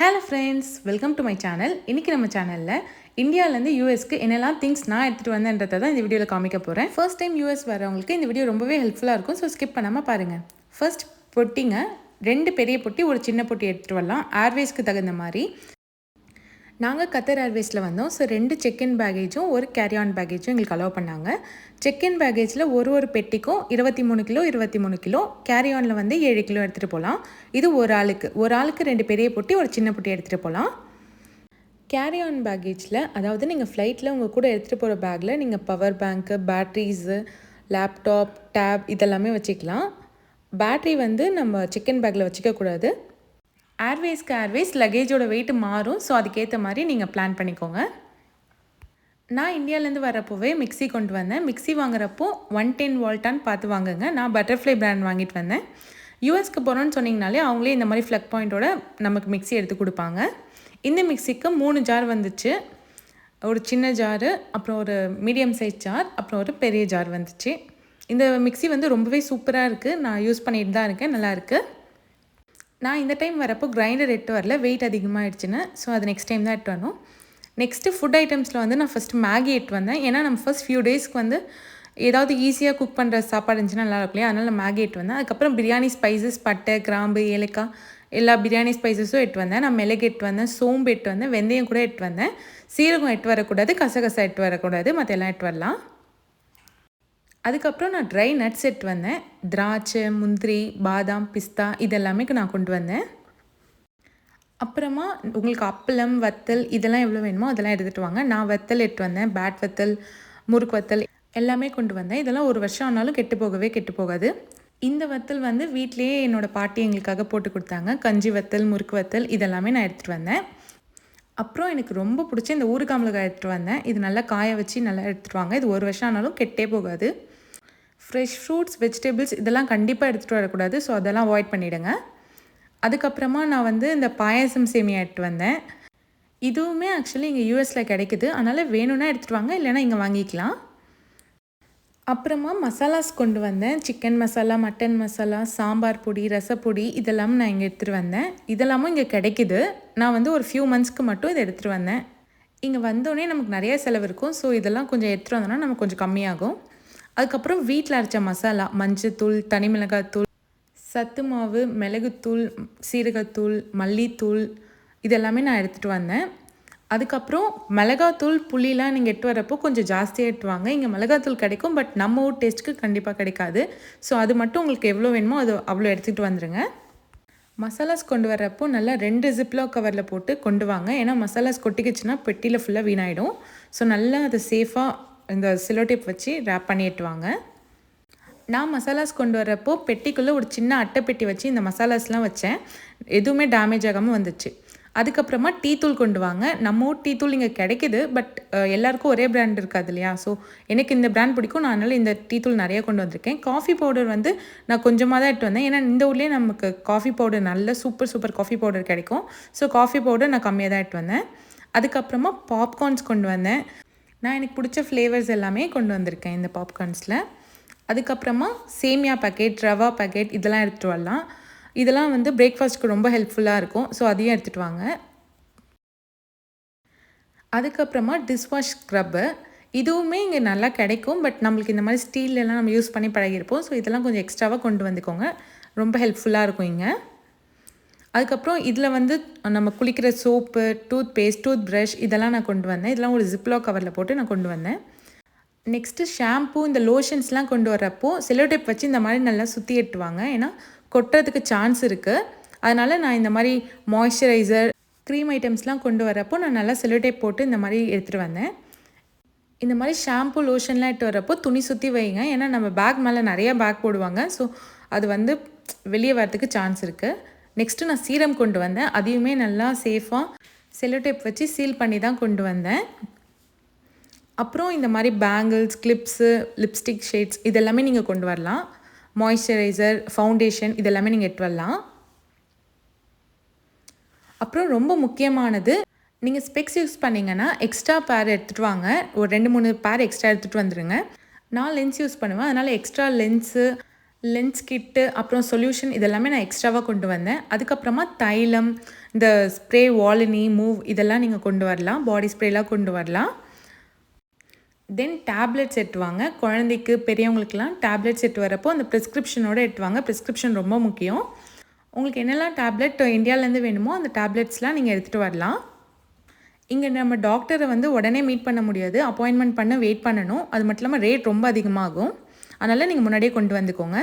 Hello friends welcome to my channel இன்றைக்கி நம்ம சேனலில் இந்தியாவிலேருந்து யூஎஸ்க்கு என்னெல்லாம் திங்ஸ் நான் எடுத்துகிட்டு வந்தேன்றதை தான் இந்த வீடியோவில் காமிக்க போகிறேன் ஃபர்ஸ்ட் டைம் யூஎஸ் வரவங்களுக்கு இந்த வீடியோ ரொம்பவே ஹெல்ப்ஃபுல்லாக இருக்கும். ஸோ ஸ்கிப் பண்ணாமல் பாருங்கள் ஃபர்ஸ்ட் பொட்டிங்க ரெண்டு பெரிய பொட்டி ஒரு சின்ன பொட்டி எடுத்துகிட்டு வரலாம். ஏர்வேஸ்க்கு தகுந்த மாதிரி. நாங்கள் கத்தர் ஏர்வேஸில் வந்தோம். ஸோ ரெண்டு செக்இன் பேகேஜும் ஒரு கேரி ஆன் பேகேஜும் எங்களுக்கு அலோவ் பண்ணாங்க. செக்இன் பேகேஜில் ஒரு ஒரு பெட்டிக்கும் இருபத்தி மூணு கிலோ இருபத்தி மூணு கிலோ கேரி ஆனில் வந்து ஏழு கிலோ எடுத்துகிட்டு போகலாம் இது ஒரு ஆளுக்கு. ஒரு ஆளுக்கு ரெண்டு பெரிய பொட்டி ஒரு சின்ன பொட்டி எடுத்துகிட்டு போகலாம் கேரி ஆன் பேகேஜில் அதாவது நீங்கள் ஃப்ளைட்டில் உங்கள் கூட எடுத்துகிட்டு போகிற பேக்கில் நீங்கள் power bank batteries laptop tab இதெல்லாமே வச்சுக்கலாம். பேட்ரி வந்து நம்ம சிக்கன் பேக்கில் வச்சுக்கக்கூடாது. ஏர்வேஸ்க்கு ஏர்வேஸ் லக்கேஜோட வெயிட் மாறும். ஸோ அதுக்கேற்ற மாதிரி நீங்கள் பிளான் பண்ணிக்கோங்க. நான் இந்தியாவிலேருந்து வரப்போவே மிக்ஸி கொண்டு வந்தேன். மிக்ஸி வாங்குறப்போ ஒன் டென் வால்ட்டான்னு பார்த்து வாங்குங்க. நான் பட்டர்ஃப்ளை பிராண்ட் வாங்கிட்டு வந்தேன். யூஎஸ்க்கு போகிறோன்னு சொன்னிங்கனாலே அவங்களே இந்த மாதிரி ஃப்ளக் பாயிண்ட்டோட நமக்கு மிக்ஸி எடுத்து கொடுப்பாங்க. இந்த மிக்ஸிக்கு மூணு ஜார் வந்துச்சு. ஒரு சின்ன ஜாரு அப்புறம் ஒரு மீடியம் சைஸ் ஜார் அப்புறம் ஒரு பெரிய ஜார் வந்துச்சு. இந்த மிக்ஸி வந்து ரொம்பவே சூப்பராக இருக்குது நான் யூஸ் பண்ணிட்டு தான் இருக்கேன். நல்லாயிருக்கு நான் இந்த டைம் வரப்போ கிரைண்டர் எட்டு வரல வெயிட் அதிகமாகிடுச்சுன்னு ஸோ அது நெக்ஸ்ட் டைம் தான் எட்டு வரணும். நெக்ஸ்ட்டு ஃபுட் ஐட்டம்ஸில் வந்து நான் ஃபஸ்ட்டு மேகி எட்டு வந்தேன். ஏன்னா நம்ம ஃபஸ்ட் ஃபியூ டேஸ்க்கு வந்து ஏதாவது ஈஸியாக குக் பண்ணுற சாப்பாடு இருந்துச்சுன்னா நல்லா இருக்கும் இல்லையா? அதனால் மேகி எட்டு வந்தேன். அதுக்கப்புறம் பிரியாணி ஸ்பைசஸ் பட்டை கிராம்பு ஏலக்காய் எல்லா பிரியாணி ஸ்பைசஸும் எட்டு வந்தேன். நான் மிளகு எட்டு வந்தேன். சோம்பு எட்டு வந்தேன். வெந்தயம் கூட எட்டு வந்தேன். சீரகம் எட்டு வரக்கூடாது. கசகசா எட்டு வரக்கூடாது. மற்ற எல்லாம் எட்டு வரலாம். அதுக்கப்புறம் நான் ட்ரை நட்ஸ் எடுத்து வந்தேன். திராட்சை முந்திரி பாதாம் பிஸ்தா இதெல்லாமே நான் கொண்டு வந்தேன். அப்புறமா உங்களுக்கு அப்பளம் வத்தல் இதெல்லாம் எவ்வளோ வேணுமோ அதெல்லாம் எடுத்துகிட்டு வாங்க. நான் வத்தல் எட்டு வந்தேன். பேட் வத்தல் முறுக்கு வத்தல் எல்லாமே கொண்டு வந்தேன். இதெல்லாம் ஒரு வருஷம் ஆனாலும் கெட்டு போகவே கெட்டு போகாது. இந்த வத்தல் வந்து வீட்லேயே என்னோடய பாட்டி எங்களுக்காக போட்டு கொடுத்தாங்க. கஞ்சி வத்தல் முறுக்கு வத்தல் இதெல்லாமே நான் எடுத்துகிட்டு வந்தேன். அப்புறம் எனக்கு ரொம்ப பிடிச்ச இந்த ஊறுகாய் மிளகாய் எடுத்துகிட்டு வந்தேன். இது நல்லா காய வச்சு நல்லா எடுத்துகிட்டு வாங்க. இது ஒரு வருஷம் ஆனாலும் கெட்டே போகாது. ஃப்ரெஷ் ஃப்ரூட்ஸ் வெஜிடபிள்ஸ் இதெல்லாம் கண்டிப்பாக எடுத்துகிட்டு வரக்கூடாது. ஸோ அதெல்லாம் அவாய்ட் பண்ணிவிடுங்க அதுக்கப்புறமா நான் வந்து இந்த பாயசம் சேமியா எடுத்துகிட்டு வந்தேன். இதுவுமே ஆக்சுவலி இங்கே யூஎஸில் கிடைக்குது. அதனால் வேணும்னா எடுத்துகிட்டு வாங்க இல்லைனா இங்கே வாங்கிக்கலாம். அப்புறமா மசாலாஸ் கொண்டு வந்தேன். சிக்கன் மசாலா மட்டன் மசாலா சாம்பார் பொடி ரசப்பொடி இதெல்லாம் நான் இங்கே எடுத்துகிட்டு வந்தேன். இதெல்லாமும் இங்கே கிடைக்குது. நான் வந்து ஒரு ஃபியூ மந்த்ஸ்க்கு மட்டும் இதை எடுத்துகிட்டு வந்தேன். இங்கே வந்தோடனே நமக்கு நிறைய செலவு இருக்கும். ஸோ இதெல்லாம் கொஞ்சம் எடுத்துகிட்டு வந்தோன்னா நமக்கு கொஞ்சம் கம்மியாகும். அதுக்கப்புறம் வீட்டில் அரைச்ச மசாலா மஞ்சத்தூள் தனி மிளகாத்தூள் சத்து மாவு மிளகுத்தூள் சீரகத்தூள் மல்லித்தூள் இதெல்லாமே நான் எடுத்துகிட்டு வந்தேன். அதுக்கப்புறம் மிளகாத்தூள் புளிலாம் நீங்கள் எட்டு வரப்போ கொஞ்சம் ஜாஸ்தியாக எட்டுவாங்க இங்கே மிளகாத்தூள் கிடைக்கும் பட் நம்ம ஊர் டேஸ்ட்டுக்கு கண்டிப்பாக கிடைக்காது. ஸோ அது மட்டும் உங்களுக்கு எவ்வளோ வேணுமோ அது அவ்வளோ எடுத்துகிட்டு வந்துடுங்க மசாலாஸ் கொண்டு வர்றப்போ நல்லா ரெண்டு ஜிப்லோ கவரில் போட்டு கொண்டு வாங்க. ஏன்னா மசாலாஸ் கொட்டிக்கிச்சுன்னா பெட்டியில் ஃபுல்லாக வீணாயிடும். ஸோ நல்லா அதை சேஃபாக இந்த சிலோ டேப் வச்சு ரேப் பண்ணி எட்டுவாங்க நான் மசாலாஸ் கொண்டு வரப்போ பெட்டிக்குள்ளே ஒரு சின்ன அட்டைப்பெட்டி வச்சு இந்த மசாலாஸ்லாம் வச்சேன். எதுவுமே டேமேஜ் ஆகாமல் வந்துச்சு. அதுக்கப்புறமா டீ தூள் கொண்டு வாங்க. நம்ம ஊர் டீ தூள் இங்கே கிடைக்கிது பட் எல்லாருக்கும் ஒரே பிராண்ட் இருக்காது இல்லையா? ஸோ எனக்கு இந்த பிராண்ட் பிடிக்கும். நான் அதனால் இந்த டீ தூள் நிறைய கொண்டு வந்திருக்கேன். காஃபி பவுடர் வந்து நான் கொஞ்சமாக தான் எடுத்து வந்தேன். ஏன்னா இந்த ஊர்லேயே நமக்கு காஃபி பவுடர் நல்ல சூப்பர் சூப்பர் காஃபி பவுடர் கிடைக்கும். ஸோ காஃபி பவுடர் நான் கம்மியாக தான் எடுத்து வந்தேன். அதுக்கப்புறமா பாப்கார்ன்ஸ் கொண்டு வந்தேன். நான் எனக்கு பிடிச்ச ஃப்ளேவர்ஸ் எல்லாமே கொண்டு வந்திருக்கேன் இந்த பாப்கார்ன்ஸில் அதுக்கப்புறமா சேமியா பேக்கெட் ரவா பேக்கெட் இதெல்லாம் எடுத்துகிட்டு வரலாம். இதெல்லாம் வந்து பிரேக்ஃபாஸ்ட்டுக்கு ரொம்ப ஹெல்ப்ஃபுல்லாக இருக்கும். ஸோ அதையும் எடுத்துகிட்டு வாங்க. அதுக்கப்புறமா டிஷ்வாஷ் ஸ்க்ரப்பு இதுவுமே இங்கே நல்லா கிடைக்கும். பட் நம்மளுக்கு இந்த மாதிரி ஸ்டீல்லலாம் நம்ம யூஸ் பண்ணி பழகிருப்போம் ஸோ இதெல்லாம் கொஞ்சம் எக்ஸ்ட்ராவாக கொண்டு வந்துக்கோங்க. ரொம்ப ஹெல்ப்ஃபுல்லாக இருக்கும் இங்கே. அதுக்கப்புறம் இதில் வந்து நம்ம குளிக்கிற soap toothpaste toothbrush இதெல்லாம் நான் கொண்டு வந்தேன். இதெல்லாம் ஒரு ஜிப்லோ கவரில் போட்டு நான் கொண்டு வந்தேன். நெக்ஸ்ட்டு ஷாம்பு இந்த லோஷன்ஸ்லாம் கொண்டு வரப்போ செலோடேப் வச்சு இந்த மாதிரி நல்லா சுற்றி எட்டுவாங்க. ஏன்னா கொட்டுறதுக்கு சான்ஸ் இருக்குது அதனால் நான் இந்த மாதிரி மாய்ஸ்சரைசர் க்ரீம் ஐட்டம்ஸ்லாம் கொண்டு வரப்போ நான் நல்லா செலோடேப் போட்டு இந்த மாதிரி எடுத்துகிட்டு வந்தேன். இந்த மாதிரி ஷாம்பு லோஷன்லாம் எடுத்து வரப்போ துணி சுற்றி வைங்க. ஏன்னா நம்ம பேக் மேலே நிறையா பேக் போடுவாங்க. ஸோ அது வந்து வெளியே வரதுக்கு சான்ஸ் இருக்குது நெக்ஸ்ட்டு நான் சீரம் கொண்டு வந்தேன். அதையுமே நல்லா சேஃபாக செல்லோடேப் வச்சு சீல் பண்ணி தான் கொண்டு வந்தேன். அப்புறம் இந்த மாதிரி பேங்கிள்ஸ் கிளிப்ஸு லிப்ஸ்டிக் ஷேட்ஸ் இதெல்லாமே நீங்கள் கொண்டு வரலாம். மாய்ஸ்சரைசர் ஃபவுண்டேஷன் இதெல்லாமே நீங்கள் எட்டு வரலாம். அப்புறம் ரொம்ப முக்கியமானது நீங்கள் ஸ்பெக்ஸ் யூஸ் பண்ணிங்கன்னா எக்ஸ்ட்ரா பேர் எடுத்துகிட்டு வாங்க. ஒரு ரெண்டு மூணு பேர் எக்ஸ்ட்ரா எடுத்துகிட்டு வந்துடுங்க நான் லென்ஸ் யூஸ் பண்ணுவேன். அதனால் எக்ஸ்ட்ரா லென்ஸு லென்ஸ் கிட்டு அப்புறம் சொல்யூஷன் இதெல்லாமே நான் எக்ஸ்ட்ராவாக கொண்டு வந்தேன். அதுக்கப்புறமா தைலம் இந்த ஸ்ப்ரே வாலினி மூவ் இதெல்லாம் நீங்கள் கொண்டு வரலாம். பாடி ஸ்ப்ரேலாம் கொண்டு வரலாம். தென் டேப்லெட்ஸ் எட்டுவாங்க குழந்தைக்கு பெரியவங்களுக்குலாம் டேப்லெட்ஸ் எட்டு வரப்போ அந்த ப்ரிஸ்கிரிப்ஷனோடு எட்டுவாங்க ப்ரிஸ்கிரிப்ஷன் ரொம்ப முக்கியம். உங்களுக்கு என்னெல்லாம் டேப்லெட் இந்தியாவிலேருந்து வேணுமோ அந்த டேப்லெட்ஸ்லாம் நீங்கள் எடுத்துகிட்டு வரலாம். இங்கே நம்ம டாக்டரை வந்து உடனே மீட் பண்ண முடியாது. அப்பாயின்மெண்ட் பண்ண வெயிட் பண்ணணும். அது மட்டும் இல்லாமல் ரேட் ரொம்ப அதிகமாகும். அதனால் நீங்கள் முன்னாடியே கொண்டு வந்துக்கோங்க.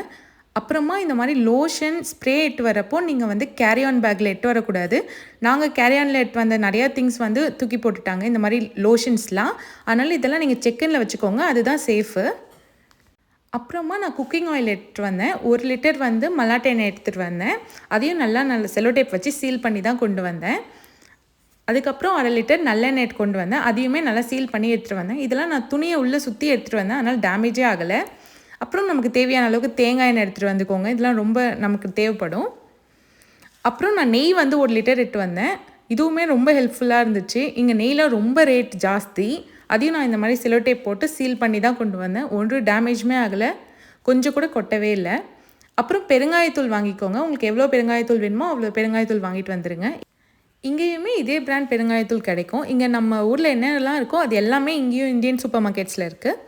அப்புறமா இந்த மாதிரி லோஷன் ஸ்ப்ரே எட்டு வரப்போ நீங்கள் வந்து கேரி ஆன் பேக்கில் எட்டு வரக்கூடாது. நாங்கள் கேரி ஆனில் எட்டு வந்த நிறையா திங்ஸ் வந்து தூக்கி போட்டுட்டாங்க. இந்த மாதிரி லோஷன்ஸ்லாம் அதனால் இதெல்லாம் நீங்கள் செக்கனில் வச்சுக்கோங்க. அதுதான் சேஃபு அப்புறமா நான் குக்கிங் ஆயில் எடுத்துகிட்டு வந்தேன். ஒரு லிட்டர் வந்து மல்லாட்டை எண்ணெய் எடுத்துகிட்டு வந்தேன். அதையும் நல்லா நல்ல செலோ டேப் வச்சு சீல் பண்ணி தான் கொண்டு வந்தேன். அதுக்கப்புறம் அரை லிட்டர் நல்லெண்ணெய் கொண்டு வந்தேன். அதையுமே நல்லா சீல் பண்ணி எடுத்துகிட்டு வந்தேன். இதெல்லாம் நான் துணியை உள்ளே சுற்றி எடுத்துகிட்டு வந்தேன். அதனால் டேமேஜே ஆகலை. அப்புறம் நமக்கு தேவையான அளவுக்கு தேங்காய் எண்ணெய் எடுத்துகிட்டு வந்துக்கோங்க. இதெல்லாம் ரொம்ப நமக்கு தேவைப்படும். அப்புறம் நான் நெய் வந்து ஒரு லிட்டர் எடுத்து வந்தேன். இதுவுமே ரொம்ப ஹெல்ப்ஃபுல்லாக இருந்துச்சு. இங்கே நெய்லாம் ரொம்ப ரேட் ஜாஸ்தி. அதையும் நான் இந்த மாதிரி சிலோ டேப் போட்டு சீல் பண்ணி தான் கொண்டு வந்தேன். ஒன்று டேமேஜுமே ஆகலை. கொஞ்சம் கூட கொட்டவே இல்லை. அப்புறம் பெருங்காயத்தூள் வாங்கிக்கோங்க. உங்களுக்கு எவ்வளோ பெருங்காயத்தூள் வேணுமோ அவ்வளோ பெருங்காயத்தூள் வாங்கிட்டு வந்துடுங்க இங்கேயுமே இதே பிராண்ட் பெருங்காயத்தூள் கிடைக்கும். இங்கே நம்ம ஊரில் என்னென்னலாம் இருக்கோ அது எல்லாமே இங்கேயும் இந்தியன் சூப்பர் மார்க்கெட்ஸில் இருக்குது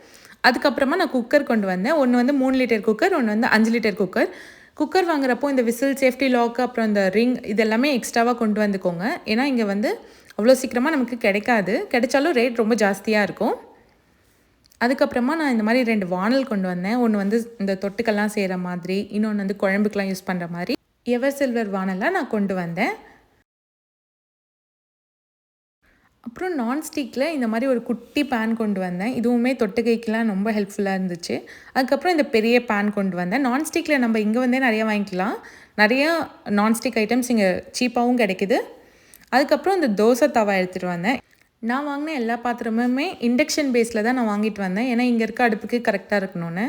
அதுக்கப்புறமா நான் குக்கர் கொண்டு வந்தேன். ஒன்று வந்து மூணு லிட்டர் குக்கர் ஒன்று வந்து அஞ்சு லிட்டர் குக்கர் குக்கர் வாங்குறப்போ இந்த விசில் சேஃப்டி லாக் அப்புறம் இந்த ரிங் இதெல்லாமே எக்ஸ்ட்ராவாக கொண்டு வந்துக்கோங்க. ஏன்னா இங்கே வந்து அவ்வளோ சீக்கிரமாக நமக்கு கிடைக்காது. கிடைச்சாலும் ரேட் ரொம்ப ஜாஸ்தியாக இருக்கும். அதுக்கப்புறமா நான் இந்த மாதிரி ரெண்டு வானல் கொண்டு வந்தேன். ஒன்று வந்து இந்த தொட்டுக்கெல்லாம் செய்கிற மாதிரி இன்னொன்று வந்து குழம்புக்கெலாம் யூஸ் பண்ணுற மாதிரி. எவர் சில்வர் வானலாக நான் கொண்டு வந்தேன். அப்புறம் நான்ஸ்டிக்கில் இந்த மாதிரி ஒரு குட்டி பேன் கொண்டு வந்தேன். இதுவுமே தொட்டுக்கைக்கெலாம் ரொம்ப ஹெல்ப்ஃபுல்லாக இருந்துச்சு. அதுக்கப்புறம் இந்த பெரிய பேன் கொண்டு வந்தேன். நான்ஸ்டிக்கில் நம்ம இங்கே வந்தே நிறையா வாங்கிக்கலாம். நிறையா நான்ஸ்டிக் ஐட்டம்ஸ் இங்கே சீப்பாகவும் கிடைக்குது. அதுக்கப்புறம் இந்த தோசை தவா எடுத்துகிட்டு வந்தேன். நான் வாங்கின எல்லா பாத்திரமுமே இண்டக்ஷன் பேஸில் தான் நான் வாங்கிட்டு வந்தேன். ஏன்னா இங்கே இருக்க அடுப்புக்கு கரெக்டாக இருக்கணும்னு.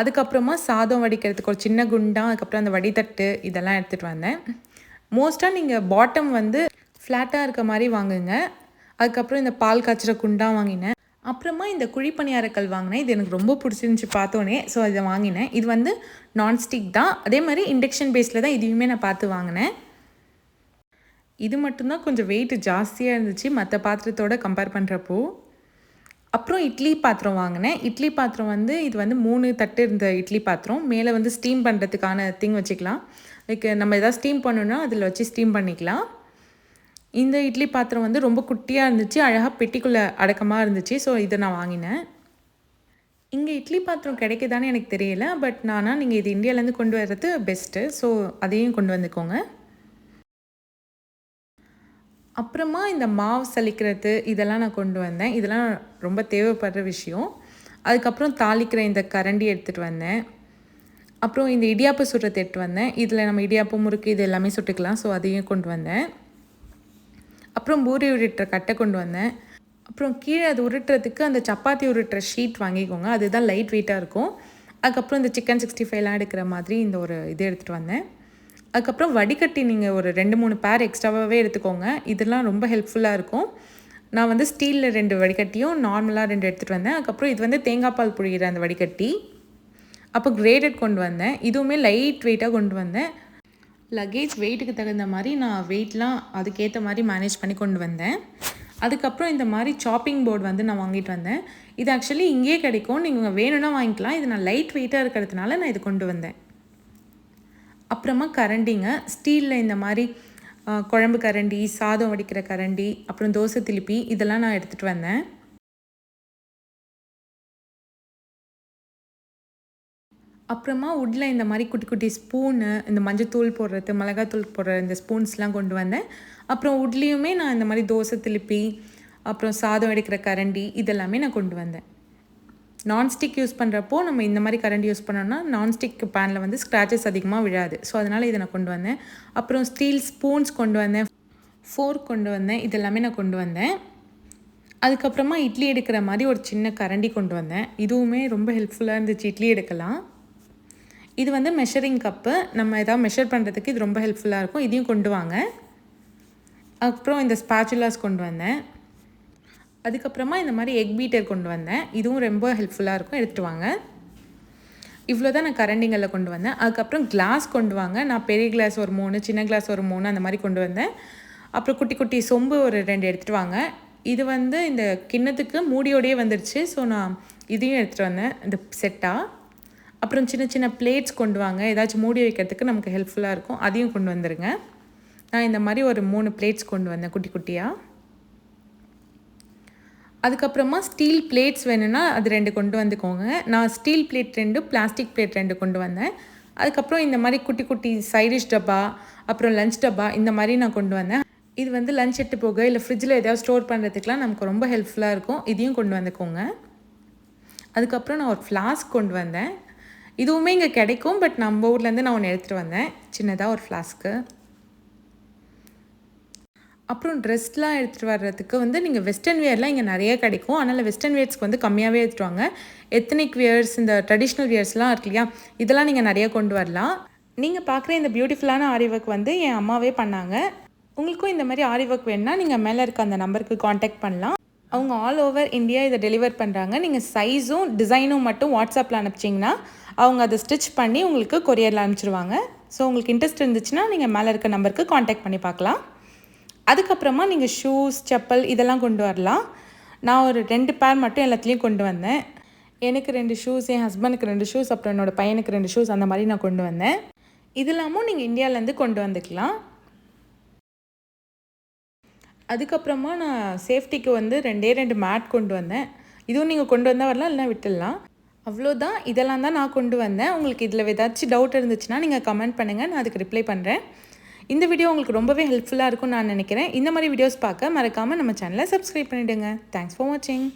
அதுக்கப்புறமா சாதம் வடிக்கிறதுக்கு ஒரு சின்ன குண்டா அதுக்கப்புறம் அந்த வடித்தட்டு இதெல்லாம் எடுத்துகிட்டு வந்தேன். மோஸ்ட்டாக நீங்கள் பாட்டம் வந்து ஃப்ளாட்டாக இருக்க மாதிரி வாங்குங்க. அதுக்கப்புறம் இந்த பால் காய்ச்சிற குண்டா வாங்கினேன். அப்புறமா இந்த குழிப்பணியாரக்கல் வாங்கினேன். இது எனக்கு ரொம்ப பிடிச்சிருந்துச்சி பார்த்தோன்னே ஸோ இதை வாங்கினேன். இது வந்து நான்ஸ்டிக் தான். அதே மாதிரி இண்டக்ஷன் பேஸில் தான் இதுவுமே நான் பார்த்து வாங்கினேன். இது மட்டும்தான் கொஞ்சம் வெயிட் ஜாஸ்தியாக இருந்துச்சு மற்ற பாத்திரத்தோட கம்பேர் பண்ணுறப்போ அப்புறம் இட்லி பாத்திரம் வாங்கினேன். இட்லி பாத்திரம் வந்து இது வந்து மூணு தட்டு இருந்த இட்லி பாத்திரம். மேலே வந்து ஸ்டீம் பண்ணுறதுக்கான திங் வச்சுக்கலாம். லைக் நம்ம எதாவது ஸ்டீம் பண்ணணுன்னா அதில் வச்சு ஸ்டீம் பண்ணிக்கலாம். இந்த இட்லி பாத்திரம் வந்து ரொம்ப குட்டியாக இருந்துச்சு அழகாக பெட்டிக்குள்ளே அடக்கமாக இருந்துச்சு. ஸோ இதை நான் வாங்கினேன். இங்கே இட்லி பாத்திரம் கிடைக்குதான்னு எனக்கு தெரியல பட் நானா நீங்கள் இது இந்தியாவிலேருந்து கொண்டு வர்றது பெஸ்ட்டு ஸோ அதையும் கொண்டு வந்துக்கோங்க. அப்புறமா இந்த மாவு சலிக்கிறது இதெல்லாம் நான் கொண்டு வந்தேன். இதெல்லாம் ரொம்ப தேவைப்படுற விஷயம். அதுக்கப்புறம் தாளிக்கிற இந்த கரண்டி எடுத்துகிட்டு வந்தேன். அப்புறம் இந்த இடியாப்பம் சுடுறது எடுத்துகிட்டு வந்தேன். இதில் நம்ம இடியாப்பம் முறுக்கு இது எல்லாமே சுட்டுக்கலாம். ஸோ அதையும் கொண்டு வந்தேன். அப்புறம் பூரி உருட்டுற கட்டை கொண்டு வந்தேன். அப்புறம் கீழே அது உருட்டுறதுக்கு அந்த சப்பாத்தி உருட்டுற ஷீட் வாங்கிக்கோங்க. அதுதான் லைட் வெயிட்டாக இருக்கும். அதுக்கப்புறம் இந்த சிக்கன் சிக்ஸ்டி ஃபைவ்லாம் எடுக்கிற மாதிரி இந்த ஒரு இது எடுத்துகிட்டு வந்தேன். அதுக்கப்புறம் வடிகட்டி நீங்கள் ஒரு ரெண்டு மூணு பேர் எக்ஸ்ட்ராவாகவே எடுத்துக்கோங்க. இதெல்லாம் ரொம்ப ஹெல்ப்ஃபுல்லாக இருக்கும். நான் வந்து ஸ்டீலில் ரெண்டு வடிகட்டியும் நார்மலாக ரெண்டு எடுத்துகிட்டு வந்தேன். அதுக்கப்புறம் இது வந்து தேங்காய் பால் புழிகிற அந்த வடிகட்டி. அப்போ கிரேடட் கொண்டு வந்தேன். இதுவுமே லைட் வெயிட்டாக கொண்டு வந்தேன். லக்கேஜ் வெயிட்டுக்கு தகுந்த மாதிரி நான் வெயிட்லாம் அதுக்கேற்ற மாதிரி மேனேஜ் பண்ணி கொண்டு வந்தேன். அதுக்கப்புறம் இந்த மாதிரி சாப்பிங் போர்டு வந்து நான் வாங்கிட்டு வந்தேன். இது ஆக்சுவலி இங்கேயே கிடைக்கும். நீங்கள் வேணும்னா வாங்கிக்கலாம். இது நான் லைட் வெயிட்டாக இருக்கிறதுனால நான் இது கொண்டு வந்தேன். அப்புறமா கரண்டிங்க. ஸ்டீலில் இந்த மாதிரி குழம்பு கரண்டி சாதம் வடிக்கிற கரண்டி அப்புறம் தோசை திருப்பி இதெல்லாம் நான் எடுத்துகிட்டு வந்தேன். அப்புறமா உட்டில் இந்த மாதிரி குட்டி குட்டி ஸ்பூனு இந்த மஞ்சத்தூள் போடுறது மிளகாத்தூள் போடுற இந்த ஸ்பூன்ஸ்லாம் கொண்டு வந்தேன். அப்புறம் உட்லேயுமே நான் இந்த மாதிரி தோசை திருப்பி அப்புறம் சாதம் எடுக்கிற கரண்டி இதெல்லாமே நான் கொண்டு வந்தேன். நான்ஸ்டிக் யூஸ் பண்ணுறப்போ நம்ம இந்த மாதிரி கரண்டி யூஸ் பண்ணோம்னா நான்ஸ்டிக் பேனில் வந்து ஸ்க்ராச்சஸ் அதிகமாக விழாது. ஸோ அதனால் இதை நான் கொண்டு வந்தேன். அப்புறம் ஸ்டீல் ஸ்பூன்ஸ் கொண்டு வந்தேன். ஃபோர்க் கொண்டு வந்தேன். இதெல்லாமே நான் கொண்டு வந்தேன். அதுக்கப்புறமா இட்லி எடுக்கிற மாதிரி ஒரு சின்ன கரண்டி கொண்டு வந்தேன். இதுவுமே ரொம்ப ஹெல்ப்ஃபுல்லாக இருந்துச்சு. இட்லி எடுக்கலாம். இது வந்து மெஷரிங் கப்பு நம்ம எதாவது மெஷர் பண்ணுறதுக்கு இது ரொம்ப ஹெல்ப்ஃபுல்லாக இருக்கும். இதையும் கொண்டு வாங்க. அப்புறம் இந்த ஸ்பாச்சுலாஸ் கொண்டு வந்தேன். அதுக்கப்புறமா இந்த மாதிரி எக் பீட்டர் கொண்டு வந்தேன். இதுவும் ரொம்ப ஹெல்ப்ஃபுல்லாக இருக்கும். எடுத்துகிட்டு வாங்க. இவ்வளோ தான் நான் கரண்டிங்களில் கொண்டு வந்தேன். அதுக்கப்புறம் கிளாஸ் கொண்டு வாங்க. நான் பெரிய கிளாஸ் ஒரு மூணு சின்ன கிளாஸ் ஒரு மூணு அந்த மாதிரி கொண்டு வந்தேன். அப்புறம் குட்டி குட்டி சொம்பு ஒரு ரெண்டு எடுத்துகிட்டு வாங்க. இது வந்து இந்த கிண்ணத்துக்கு மூடியோடையே வந்துடுச்சு ஸோ நான் இதையும் எடுத்துகிட்டு வந்தேன். இந்த செட்டாக அப்புறம் சின்ன சின்ன பிளேட்ஸ் கொண்டு வாங்க. ஏதாச்சும் மூடி வைக்கிறதுக்கு நமக்கு ஹெல்ப்ஃபுல்லாக இருக்கும். அதையும் கொண்டு வந்துடுங்க நான் இந்த மாதிரி ஒரு மூணு பிளேட்ஸ் கொண்டு வந்தேன் குட்டி குட்டியாக அதுக்கப்புறமா ஸ்டீல் பிளேட்ஸ் வேணும்னா அது ரெண்டு கொண்டு வந்துக்கோங்க. நான் ஸ்டீல் பிளேட் ரெண்டு பிளாஸ்டிக் பிளேட் ரெண்டு கொண்டு வந்தேன். அதுக்கப்புறம் இந்த மாதிரி குட்டி குட்டி சைடிஷ் டப்பா அப்புறம் லஞ்ச் டப்பா இந்த மாதிரி நான் கொண்டு வந்தேன். இது வந்து லஞ்ச் எட்டு போக இல்லை ஃப்ரிட்ஜில் ஏதாவது ஸ்டோர் பண்ணுறதுக்குலாம் நமக்கு ரொம்ப ஹெல்ப்ஃபுல்லாக இருக்கும். இதையும் கொண்டு வந்துக்கோங்க. அதுக்கப்புறம் நான் ஒரு ஃப்ளாஸ்க் கொண்டு வந்தேன். இதுவுமே இங்கே கிடைக்கும் பட் நம்ம ஊர்லேருந்து நான் ஒன்று எடுத்துகிட்டு வந்தேன். சின்னதாக ஒரு ஃப்ளாஸ்க்கு அப்புறம் ட்ரெஸ்லாம் எடுத்துகிட்டு வர்றதுக்கு வந்து நீங்கள் வெஸ்டர்ன் வியர்லாம் இங்கே நிறைய கிடைக்கும். அதனால் வெஸ்டர்ன் வியர்ஸ்க்கு வந்து கம்மியாகவே எடுத்துகிட்டு வாங்க. எத்தனிக் வியர்ஸ் இந்த ட்ரெடிஷ்னல் வியர்ஸ்லாம் இருக்கு இல்லையா இதெல்லாம் நீங்கள் நிறைய கொண்டு வரலாம். நீங்கள் பார்க்குற இந்த பியூட்டிஃபுல்லான ஆரி ஒர்க் வந்து என் அம்மாவே பண்ணாங்க. உங்களுக்கும் இந்த மாதிரி ஆரி ஒர்க் வேணுன்னா நீங்கள் மேலே இருக்க அந்த நம்பருக்கு காண்டாக்ட் பண்ணலாம். அவங்க ஆல் ஓவர் இந்தியா இதை டெலிவர் பண்ணுறாங்க நீங்கள் சைஸும் டிசைனும் மட்டும் வாட்ஸ்அப்பில் அனுப்பிச்சிங்கன்னா அவங்க அதை ஸ்டிச் பண்ணி உங்களுக்கு கொரியரில் அனுப்பிச்சிருவாங்க. ஸோ உங்களுக்கு இன்ட்ரெஸ்ட் இருந்துச்சுன்னா நீங்கள் மேலே இருக்க நம்பருக்கு காண்டாக்ட் பண்ணி பார்க்கலாம். அதுக்கப்புறமா நீங்கள் ஷூஸ் செப்பல் இதெல்லாம் கொண்டு வரலாம். நான் ஒரு ரெண்டு பேர் மட்டும் எல்லாத்துலேயும் கொண்டு வந்தேன். எனக்கு ரெண்டு ஷூஸ் என் ஹஸ்பண்டுக்கு ரெண்டு ஷூஸ் அப்புறம் என்னோடய பையனுக்கு ரெண்டு ஷூஸ் அந்த மாதிரி நான் கொண்டு வந்தேன். இது இல்லாமல் நீங்கள் இந்தியாவிலேருந்து கொண்டு வந்துக்கலாம். அதுக்கப்புறமா நான் சேஃப்டிக்கு வந்து ரெண்டே ரெண்டு மேட் கொண்டு வந்தேன். இதுவும் நீங்கள் கொண்டு வந்தால் வரலாம் இல்லைனா விட்டுடலாம். அவ்வளோதான். இதெல்லாம் தான் நான் கொண்டு வந்தேன். உங்களுக்கு இதில் ஏதாச்சும் டவுட் இருந்துச்சுன்னா நீங்கள் கமெண்ட் பண்ணுங்கள் நான் அதுக்கு ரிப்ளை பண்ணுறேன் இந்த வீடியோ உங்களுக்கு ரொம்பவே ஹெல்ப்ஃபுல்லாக இருக்கும்னு நான் நினைக்கிறேன். இந்த மாதிரி வீடியோஸ் பார்க்க மறக்காமல் நம்ம சேனலை சப்ஸ்கிரைப் பண்ணிவிடுங்க தேங்க்ஸ் ஃபார் வாட்சிங்